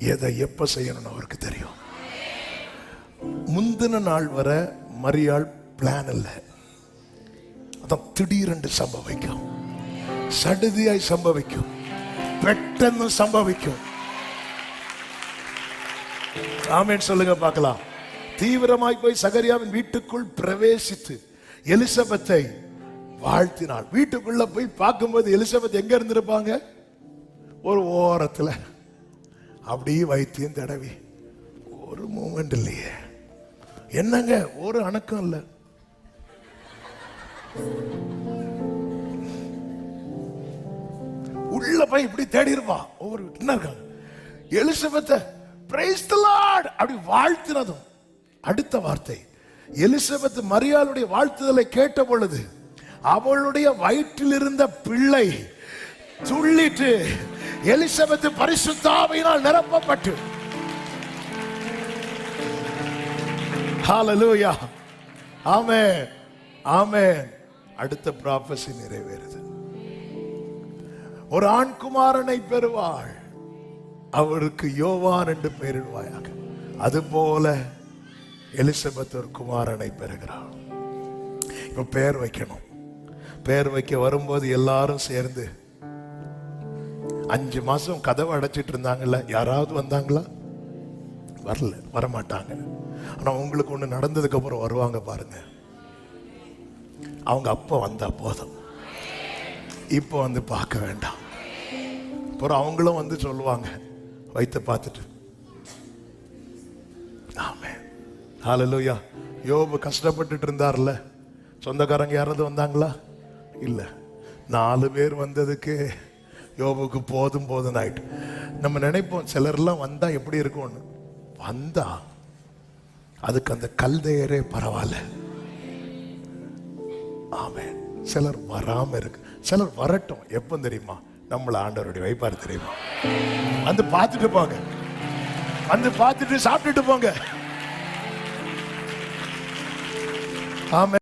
எதை எப்போ செய்யணும்னு அவருக்கு தெரியும். முந்தின நாள் வர மரியாள் பிளான் இல்லை. அதான் திடீரென்று சம்பவிக்கும். சடுதியாய் சம்பவிக்கும். பெட்டன்னு சம்பவிக்கும். ஆமேன் சொல்லுங்க பார்க்கலாம். தீவிரமாய் போய் சகரியாவின் வீட்டுக்குள் பிரவேசித்து எலிசபெத்தை வாழ்த்தினாள். வீட்டுக்குள்ள போய் பார்க்கும்போது எலிசபெத் எங்க இருந்திருப்பாங்க? ஒரு ஓரத்தில். அப்படியே வைத்தியம் தடவி. ஒரு மூமெண்ட் இல்லையே. என்னங்க? ஒரு அணக்கம் இல்லை. உள்ள போய் இப்படி தேடி இருப்பான் ஒவ்வொரு என்ன இருக்காங்க? எலிசபெத்த பிரைஸ் தி லார்ட் அப்படி வாழ்த்தினதும் அடுத்த வார்த்தை. எலிசபெத் மரியாளுடைய வாழ்த்துதலை கேட்ட பொழுது அவளுடைய வயிற்றில் இருந்த பிள்ளை துள்ளிட்டு எலிசபெத் பரிசுத்தாவையினால் நிரப்பப்பட்டு. ஹalleluya ஆமென் ஆமென் அடுத்த ப்ராபசி நிறைவேறுது. ஒரு ஆண் குமாரனை பெறுவாள். அவருக்கு யோவான் என்று பெயரிடுவாயாக. அதுபோல எலிசபெத் ஒரு குமாரனை பெறுகிறாள். இப்ப பெயர் வைக்கணும். பெயர் வைக்க வரும்போது எல்லாரும் சேர்ந்து அஞ்சு மாசம் கதவை அடைச்சிட்டு இருந்தாங்கல்ல யாராவது வந்தாங்களா? வரல வரமாட்டாங்க. ஆனா உங்களுக்கு ஒண்ணு நடந்ததுக்கு அப்புறம் வருவாங்க பாருங்க. அவங்க அப்ப வந்தா போதும். இப்போ வந்து பார்க்க வேண்டாம். அப்புறம் அவங்களும் வந்து சொல்லுவாங்க வைத்த பார்த்துட்டு. ஆமே ஹாலலூயா யோபு கஷ்டப்பட்டுட்டு இருந்தார்ல. சொந்தக்காரங்க யாராவது வந்தாங்களா? இல்லை. நாலு பேர் வந்ததுக்கு யோபுக்கு போதும் போதும் ஆயிட்டு நம்ம நினைப்போம் சிலர்லாம் வந்தா எப்படி இருக்கும்னு. வந்தா அதுக்கு அந்த கல்தையரே பரவாயில்ல. ஆமே சிலர் வராம இருக்கு. சிலர் வரட்டும். எப்போ தெரியுமா? நம்மள ஆண்டவருடைய வைப்பார் தெரியுமா? வந்து பார்த்துட்டு போங்க. வந்து பார்த்துட்டு சாப்பிட்டுட்டு போங்க. ஆமென்.